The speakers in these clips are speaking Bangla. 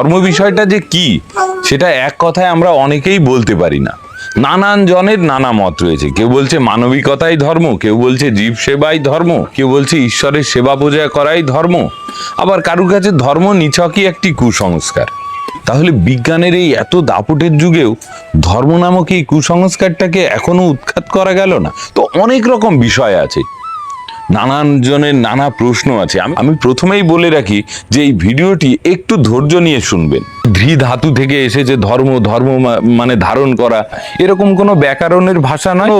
ধর্ম বিষয়টা যে কি, সেটা এক কথায় আমরা অনেকেই বলতে পারি না। নানান জনের নানা মত রয়েছে। কেউ বলছে মানবিকতাই ধর্ম, কেউ বলছে জীব সেবাই ধর্ম, কেউ বলছে ঈশ্বরের সেবা পূজা করাই ধর্ম। আবার কারুর কাছে ধর্ম নিছকই একটি কুসংস্কার। তাহলে বিজ্ঞানের এই এত দাপুটের যুগেও ধর্ম নামক এই কুসংস্কারটাকে এখনও উৎখাত করা গেল না? তো অনেক রকম বিষয় আছে। নানান জনের নানা প্রশ্ন আছে। আমি আমি প্রথমেই বলে রাখি যে এই ভিডিওটি একটু ধৈর্য নিয়ে শুনবেন। ধৃ ধাতু থেকে এসেছে ধর্ম ধর্ম মানে ধারণ করা। এরকম কোনো ব্যাকরণের ভাষা নয়।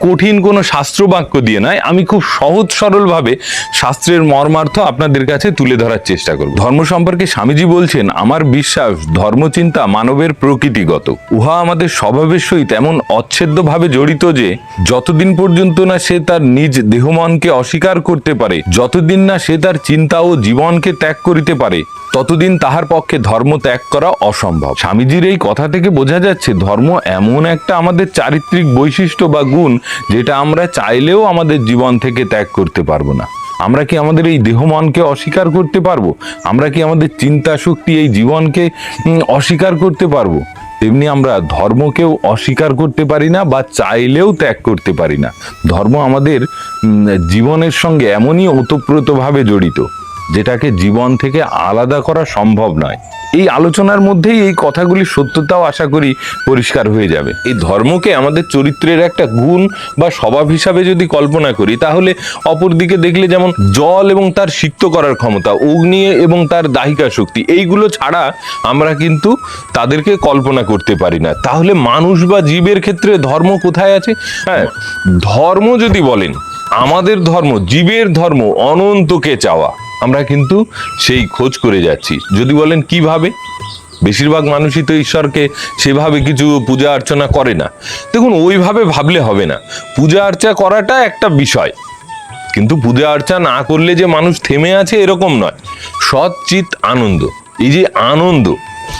কঠিন কোনো শাস্ত্র বাক্য দিয়ে নয়। আমি খুব সহজ সরলভাবে শাস্ত্রের মর্মার্থ আপনাদের কাছে তুলে ধরার চেষ্টা করব। ধর্ম সম্পর্কে স্বামীজি বলছেন, আমার বিশ্বাস, ধর্মচিন্তা মানবের প্রকৃতিগত। উহা আমাদের স্বভাবের সহিত এমন অচ্ছেদ্যভাবে জড়িত যে, যতদিন পর্যন্ত না সে তার নিজ দেহমনকে অস্বীকার করতে পারে। যতদিন না সে তার চিন্তা ও জীবনকে ত্যাগ করিতে পারে, ততদিন তাহার পক্ষে ধর্ম ত্যাগ করা অসম্ভব। স্বামীজির এই কথা থেকে বোঝা যাচ্ছে, ধর্ম এমন একটা আমাদের চারিত্রিক বৈশিষ্ট্য বা গুণ যেটা আমরা চাইলেও আমাদের জীবন থেকে ত্যাগ করতে পারব না। আমরা কি আমাদের এই দেহ মনকে অস্বীকার করতে পারব? আমরা কি আমাদের চিন্তা শক্তি এই জীবনকে অস্বীকার করতে পারব? তেমনি আমরা ধর্মকেও অস্বীকার করতে পারি না বা চাইলেও ত্যাগ করতে পারি না। ধর্ম আমাদের জীবনের সঙ্গে এমনই ওতপ্রোতভাবে জড়িত, যেটাকে জীবন থেকে আলাদা করা সম্ভব নয়। এই আলোচনার মধ্যেই এই কথাগুলির সত্যতাও আশা করি পরিষ্কার হয়ে যাবে। এই ধর্মকে আমাদের চরিত্রের একটা গুণ বা স্বভাব হিসাবে যদি কল্পনা করি, তাহলে অপরদিকে দেখলে যেমন জল এবং তার সিক্ত করার ক্ষমতা, অগ্নি এবং তার দাহিকা শক্তি, এইগুলো ছাড়া আমরা কিন্তু তাদেরকে কল্পনা করতে পারি না। তাহলে মানুষ বা জীবের ক্ষেত্রে ধর্ম কোথায় আছে? হ্যাঁ ধর্ম যদি বলেন, আমাদের ধর্ম, জীবের ধর্ম অনন্তকে চাওয়া। আমরা কিন্তু সেই খোঁজ করে যাচ্ছি। যদি বলেন কীভাবে? বেশিরভাগ মানুষই তো ঈশ্বরকে সেভাবে কিছু পূজা অর্চনা করে না। দেখুন, ওইভাবে ভাবলে হবে না। পূজা অর্চা করাটা একটা বিষয়। কিন্তু পূজা অর্চা না করলে যে মানুষ থেমে আছে এরকম নয়। সৎচিত আনন্দ। এই যে আনন্দ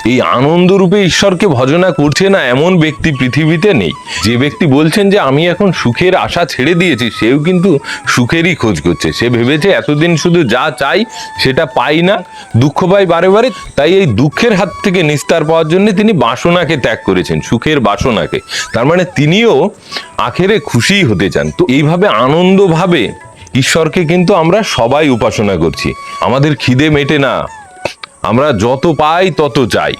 এই আনন্দ রূপে ঈশ্বরকে ভজনা করছে না এমন ব্যক্তি পৃথিবীতে নেই। যে ব্যক্তি বলছেন যে, আমি এখন সুখের আশা ছেড়ে দিয়েছি সেও কিন্তু সুখেরই খোঁজ করছে। সে ভেবেছে, এতদিন শুধু যা চাই, সেটা পাই না, দুঃখ পাই বারে বারে তাই এই দুঃখের হাত থেকে নিস্তার পাওয়ার জন্য তিনি বাসনাকে ত্যাগ করেছেন, সুখের বাসনাকে। তার মানে তিনিও আখেরে খুশি হতে চান। তো এইভাবে আনন্দভাবে ঈশ্বরকে কিন্তু আমরা সবাই উপাসনা করছি। আমাদের খিদে মেটে না। আমরা যত পাই তত চাই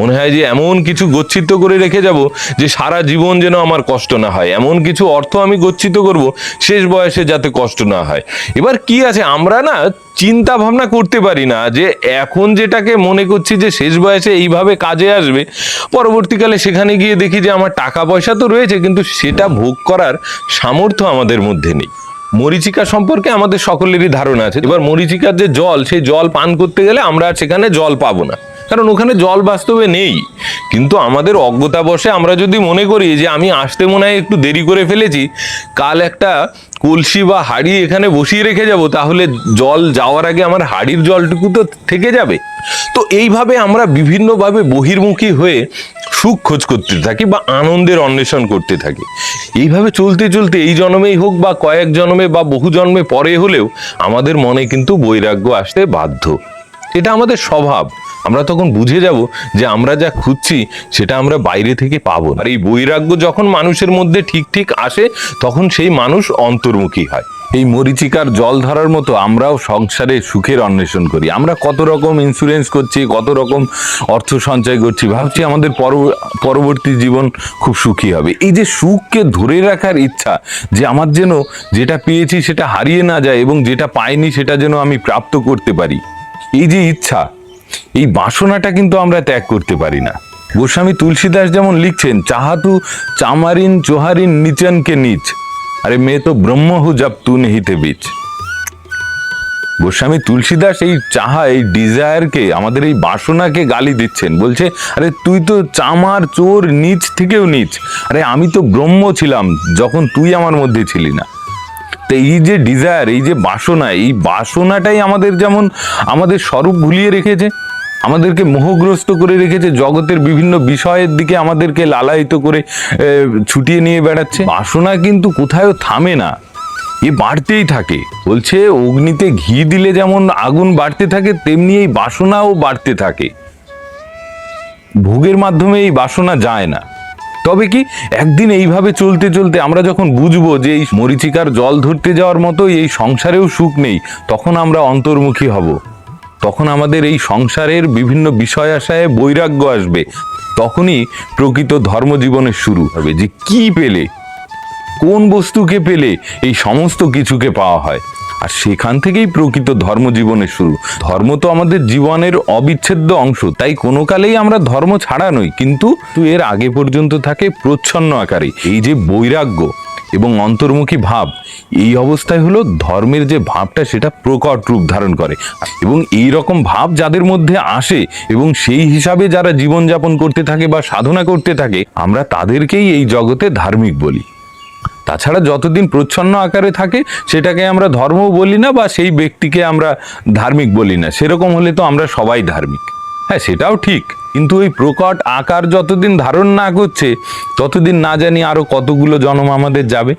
মনে হয় যে এমন কিছু গচ্ছিত করে রেখে যাব যে সারা জীবন যেন আমার কষ্ট না হয়। এমন কিছু অর্থ আমি গচ্ছিত করব শেষ বয়সে যাতে কষ্ট না হয়। এবার কি আছে? আমরা না চিন্তা ভাবনা করতে পারি না যে এখন যেটাকে মনে করছি যে শেষ বয়সে এইভাবে কাজে আসবে, পরবর্তীকালে সেখানে গিয়ে দেখি যে আমার টাকা পয়সা তো রয়েছে, কিন্তু সেটা ভোগ করার সামর্থ্য আমাদের মধ্যে নেই। মরিচিকা সম্পর্কে আমাদের সকলেরই ধারণা আছে। এবার মরিচিকার যে জল, সেই জল পান করতে গেলে আমরা সেখানে জল পাবো না। কারণ ওখানে জল বাস্তবে নেই। কিন্তু আমাদের অজ্ঞতা বসে আমরা যদি মনে করি যে আমি আসতে মনে হয় একটু দেরি করে ফেলেছি, কাল একটা কলসি বা হাড়ি এখানে বসিয়ে রেখে যাব, তাহলে জল যাওয়ার আগে আমার হাড়ির জলটুকু তো থেকে যাবে। তো এইভাবে আমরা বিভিন্নভাবে বহির্মুখী হয়ে সুখ খোঁজ করতে থাকি বা আনন্দের অন্বেষণ করতে থাকি। এইভাবে চলতে চলতে এই জন্মেই হোক বা কয়েক জন্মে বা বহু জন্মে পরে হলেও আমাদের মনে কিন্তু বৈরাগ্য আসতে বাধ্য। এটা আমাদের স্বভাব। আমরা তখন বুঝে যাব যে আমরা যা খুঁজছি সেটা আমরা বাইরে থেকে পাবো আর এই বৈরাগ্য যখন মানুষের মধ্যে ঠিক ঠিক আসে, তখন সেই মানুষ অন্তর্মুখী হয়। এই মরিচিকার জল ধরার মতো আমরাও সংসারে সুখের অন্বেষণ করি। আমরা কত রকম ইন্স্যুরেন্স করছি, কত রকম অর্থ সঞ্চয় করছি, ভাবছি আমাদের পরব- পরবর্তী জীবন খুব সুখী হবে। এই যে সুখকে ধরে রাখার ইচ্ছা যে আমার যেন যেটা পেয়েছি সেটা হারিয়ে না যায় এবং যেটা পাইনি সেটা যেন আমি প্রাপ্ত করতে পারি। এই যে ইচ্ছা এই বাসনাটা কিন্তু আমরা ত্যাগ করতে পারি না। গোস্বামী তুলসীদাস যেমন লিখছেন, চাহাতু চামারিন চোহারিন নিচনকে নিচ, আরে মেয়ে তো ব্রহ্ম হু জব তু নেহিতে বীচ। গোস্বামী তুলসীদাস এই চাহা, এই ডিজায়ারকে, আমাদের এই বাসনাকে গালি দিচ্ছেন। বলছে, আরে তুই তো চামার চোর নিচ থেকেও নিচ, আরে আমি তো ব্রহ্ম ছিলাম, যখন তুই আমার মধ্যে ছিলি না। তো এই যে ডিজায়ার, এই যে বাসনা, এই বাসনাটাই আমাদের যেমন, আমাদের স্বরূপ ভুলিয়ে রেখেছে আমাদেরকে মোহগ্রস্ত করে রেখেছে, জগতের বিভিন্ন বিষয়ের দিকে আমাদেরকে লালায়িত করে ছুটিয়ে নিয়ে বেড়াচ্ছে। বাসনা কিন্তু কোথাও থামে না। এ বাড়তেই থাকে। বলছে, অগ্নিতে ঘি দিলে যেমন আগুন বাড়তে থাকে, তেমনি এই বাসনাও বাড়তে থাকে। ভোগের মাধ্যমে এই বাসনা যায় না। তবে কি, একদিন এইভাবে চলতে চলতে আমরা যখন বুঝব যে এই মরিচিকার জল ধরতে যাওয়ার মতো এই সংসারেও সুখ নেই, তখন আমরা অন্তর্মুখী হব। তখন আমাদের এই সংসারের বিভিন্ন বিষয় আশায় বৈরাগ্য আসবে। তখনই প্রকৃত ধর্মজীবনের শুরু হবে যে কি পেলে, কোন বস্তুকে পেলে এই সমস্ত কিছুকে পাওয়া হয়। আর সেখান থেকেই প্রকৃত ধর্মজীবনের শুরু। ধর্ম তো আমাদের জীবনের অবিচ্ছেদ্য অংশ, তাই কোনো কালেই আমরা ধর্ম ছাড়া নই। কিন্তু এর আগে পর্যন্ত থাকে প্রচ্ছন্ন আকারে। এই যে বৈরাগ্য এবং অন্তর্মুখী ভাব, এই অবস্থায় হলো ধর্মের যে ভাবটা সেটা প্রকট রূপ ধারণ করে। এবং এই রকম ভাব যাদের মধ্যে আসে এবং সেই হিসাবে যারা জীবনযাপন করতে থাকে বা সাধনা করতে থাকে, আমরা তাদেরকেই এই জগতে ধার্মিক বলি। তাছাড়া যতদিন প্রচ্ছন্ন আকারে থাকে, সেটাকে আমরা ধর্ম বলি না বা সেই ব্যক্তিকে আমরা ধার্মিক বলি না। সেরকম হলে তো আমরা সবাই ধার্মিক। হ্যাঁ সেটাও ঠিক। কিন্তু ওই প্রকট আকার যতদিন ধারণ না করছে, ততদিন না জানি আরও কতগুলো জন্ম আমাদের যাবে।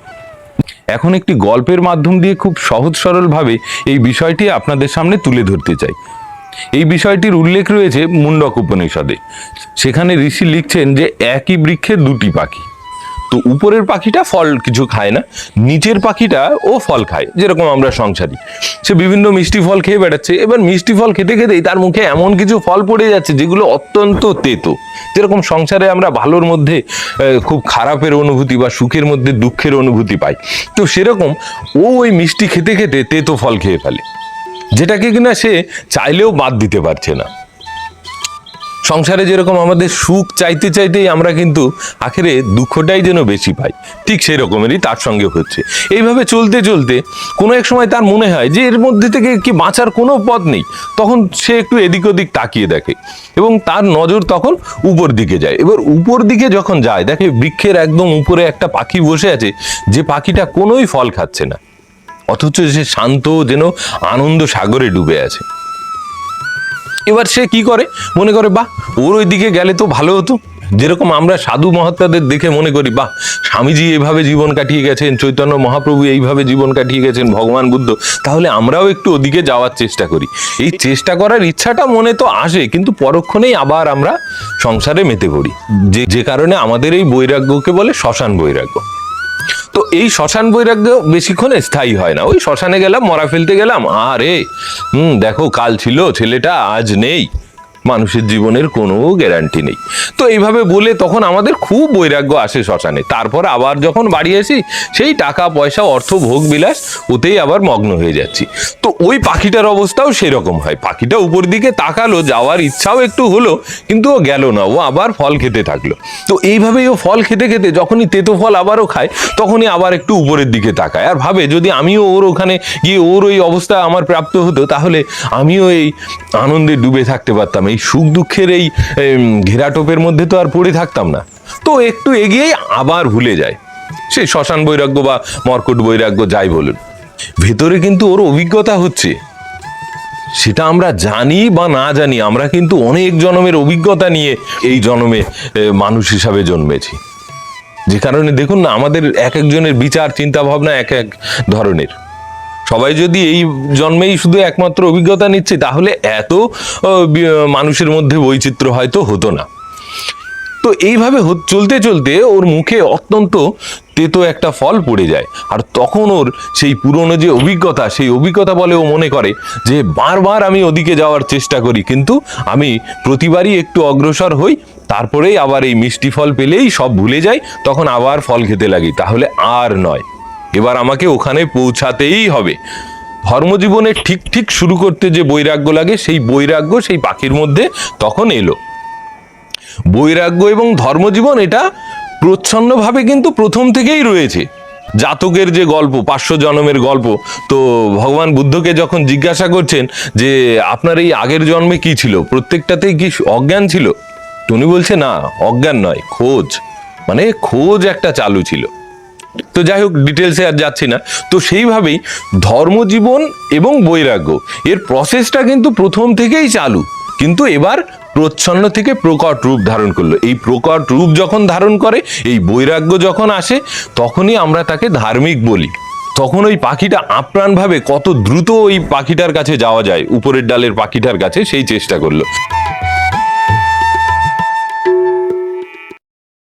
এখন একটি গল্পের মাধ্যম দিয়ে খুব সহজ সরলভাবে এই বিষয়টি আপনাদের সামনে তুলে ধরতে চাই। এই বিষয়টির উল্লেখ রয়েছে মুন্ডক উপনিষদে। সেখানে ঋষি লিখছেন যে, একই বৃক্ষে দুটি পাখি। তো উপরের পাখিটা ফল কিছু খায় না, নিচের পাখিটা ও ফল খায়, যেরকম আমরা সংসারী। সে বিভিন্ন মিষ্টি ফল খেয়ে বেড়াচ্ছে, এবার মিষ্টি ফল খেতে খেতেই তার মুখে এমন কিছু ফল পড়ে যাচ্ছে যেগুলো অত্যন্ত তেতো। যেরকম সংসারে আমরা ভালোর মধ্যে খুব খারাপের অনুভূতি বা সুখের মধ্যে দুঃখের অনুভূতি পাই। তো সেরকম ও ওই মিষ্টি খেতে খেতে তেতো ফল খেয়ে ফেলে, যেটাকে কিনা সে চাইলেও বাদ দিতে পারছে না। সংসারে যেরকম আমাদের সুখ চাইতে চাইতেই আমরা কিন্তু আখেরে দুঃখটাই যেন বেশি পাই। ঠিক সেই রকমেরই তার সঙ্গে হচ্ছে। এইভাবে চলতে চলতে কোনো এক সময় তার মনে হয় যে এর মধ্যে থেকে কি বাঁচার কোনো পথ নেই। তখন সে একটু এদিক ওদিক তাকিয়ে দেখে এবং তার নজর তখন উপর দিকে যায়। এবার উপর দিকে যখন যায়, দেখে বৃক্ষের একদম উপরে একটা পাখি বসে আছে যে পাখিটা কোনোই ফল খাচ্ছে না। অথচ সে শান্ত যেন আনন্দ সাগরে ডুবে আছে। এবার সে কি করে? মনে করে, বাহ, ওর ওই দিকে গেলে তো ভালো হতো। যেরকম আমরা সাধু মহাত্মাদের দেখে মনে করি, বাহ, স্বামীজি এইভাবে জীবন কাটিয়ে গেছেন, চৈতন্য মহাপ্রভু এইভাবে জীবন কাটিয়ে গেছেন, ভগবান বুদ্ধ। তাহলে আমরাও একটু ওদিকে যাওয়ার চেষ্টা করি। এই চেষ্টা করার ইচ্ছাটা মনে তো আসে, কিন্তু পরক্ষণেই আবার আমরা সংসারে মেতে পড়ি। যে যে কারণে আমাদের এই বৈরাগ্যকে বলে শ্মশান বৈরাগ্য। তো এই শ্মশান বৈরাগ্য বেশিক্ষণ স্থায়ী হয় না। ওই শ্মশানে গেলাম, মরা ফেলতে গেলাম। আরে হুম, দেখো, কাল ছিল, ছেলেটা আজ নেই। মানুষের জীবনের কোনো গ্যারান্টি নেই। তো এইভাবে বলে তখন আমাদের খুব বৈরাগ্য আসে শ্মশানে। তারপর আবার যখন বাড়ি আসি, সেই টাকা, পয়সা, অর্থ, ভোগ, বিলাস, ওতেই আবার মগ্ন হয়ে যাচ্ছি। তো ওই পাখিটার অবস্থাও সেরকম হয়। পাখিটা উপর দিকে তাকালো, যাওয়ার ইচ্ছাও একটু হলো, কিন্তু ও গেল না। ও আবার ফল খেতে থাকল। তো এইভাবেই ও ফল খেতে খেতে যখনই তেতো ফল আবারও খায়, তখনই আবার একটু উপরের দিকে তাকায়। আর ভাবে, যদি আমিও ওর ওখানে গিয়ে ওর ওই অবস্থা আমার প্রাপ্ত হতো, তাহলে আমিও এই আনন্দে ডুবে থাকতে পারতাম। এই সুখ দুঃখের এই ঘেরাটোপের মধ্যে তো আর পড়ে থাকতাম না। তো একটু এগিয়েই আবার ভুলে যায় সেই শ্মশান বৈরাগ্য বা মর্কট বৈরাগ্য যাই বলুন। ভেতরে কিন্তু ওর অভিজ্ঞতা হচ্ছে। সেটা আমরা জানি বা না জানি, আমরা কিন্তু অনেক জন্মের অভিজ্ঞতা নিয়ে এই জন্মে মানুষ হিসাবে জন্মেছি। যে কারণে দেখুন না, আমাদের এক একজনের বিচার চিন্তা ভাবনা এক এক ধরনের। সবাই যদি এই জন্মেই শুধু একমাত্র অভিজ্ঞতা নিচ্ছে, তাহলে এত মানুষের মধ্যে বৈচিত্র্য হয়তো হতো না। তো এইভাবে চলতে চলতে ওর মুখে অত্যন্ত তেতো একটা ফল পড়ে যায়। আর তখন ওর সেই পুরনো যে অভিজ্ঞতা, সেই অভিজ্ঞতা বলে ও মনে করে যে, বারবার আমি ওদিকে যাওয়ার চেষ্টা করি, কিন্তু আমি প্রতিবারই একটু অগ্রসর হই, তারপরেই আবার এই মিষ্টি ফল পেলেই সব ভুলে যাই, তখন আবার ফল খেতে লাগি। তাহলে আর নয়। এবার আমাকে ওখানে পৌঁছাতেই হবে। ধর্মজীবনে ঠিক ঠিক শুরু করতে যে বৈরাগ্য লাগে, সেই বৈরাগ্য সেই পাখির মধ্যে তখন এলো। বৈরাগ্য এবং ধর্মজীবন এটা প্রচ্ছন্নভাবে কিন্তু প্রথম থেকেই রয়েছে। জাতকের যে গল্প পাঁচশো জন্মের গল্প, তো ভগবান বুদ্ধকে যখন জিজ্ঞাসা করছেন যে, আপনার এই আগের জন্মে কি ছিল? প্রত্যেকটাতেই কি অজ্ঞান ছিল? উনি বলছে, না, অজ্ঞান নয়, খোঁজ। মানে খোঁজ একটা চালু ছিল। তো যাই হোক ডিটেলসে আর যাচ্ছি না। তো সেইভাবেই ধর্মজীবন এবং বৈরাগ্য, এর প্রসেসটা কিন্তু প্রথম থেকেই চালু। কিন্তু এবার প্রচ্ছন্ন থেকে প্রকট রূপ ধারণ করল। এই প্রকট রূপ যখন ধারণ করে, এই বৈরাগ্য যখন আসে, তখনই আমরা তাকে ধার্মিক বলি। তখন ওই পাখিটা আপ্রাণভাবে কত দ্রুত ওই পাখিটার কাছে যাওয়া যায়, উপরের ডালের পাখিটার কাছে সেই চেষ্টা করল।